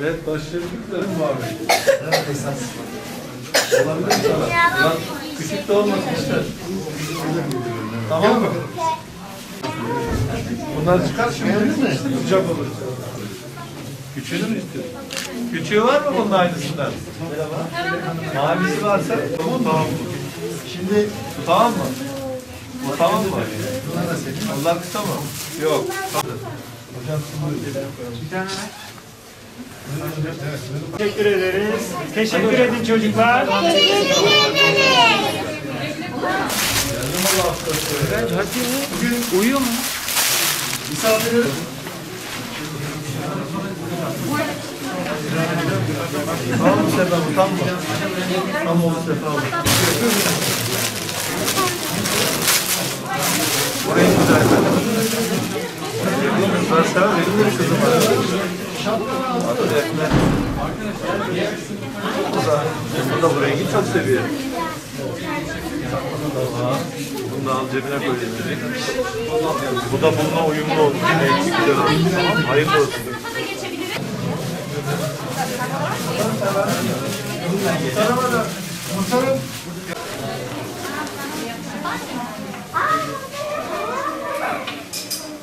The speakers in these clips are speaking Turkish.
Evet başlayabilirler mi abi? Olabilir mi sana? Lan küçük de olmasın işte. Tamam mı? Bunlar çıkar şimdi mi? Sıcak olur. Küçüğünü mü istiyorsun? Küçüğü var mı bunun aynısından? Mavisi varsa tamam mı? Şimdi Bu tamam mı? Bu tamam mı? Onlar kısa mı? Yok. Hocam Teşekkür ederiz. Teşekkür edin çocuklar. misafiri Tamam mı Sefa tam mı? Tam oldu Sefa bu. Burayı güzel. Verir mi kızım? Bu da, bu da bu rengi çok seviyor. Bunu da al cebine koy. Bu da bununla uyumlu oldu. Rengi güzel oldu. Tamam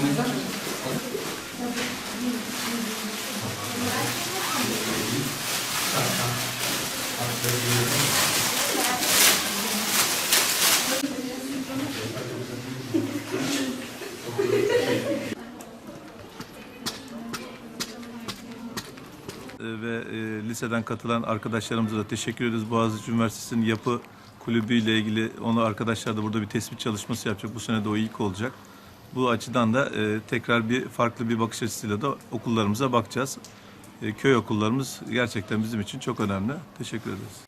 ve e, liseden katılan arkadaşlarımıza da teşekkür ediyoruz. Boğaziçi Üniversitesi'nin yapı kulübü ile ilgili onu arkadaşlar da burada bir tespit çalışması yapacak. Bu sene de o ilk olacak. Bu açıdan da e, tekrar bir farklı bir bakış açısıyla da okullarımıza bakacağız. E, köy okullarımız gerçekten bizim için çok önemli. Teşekkür ederiz.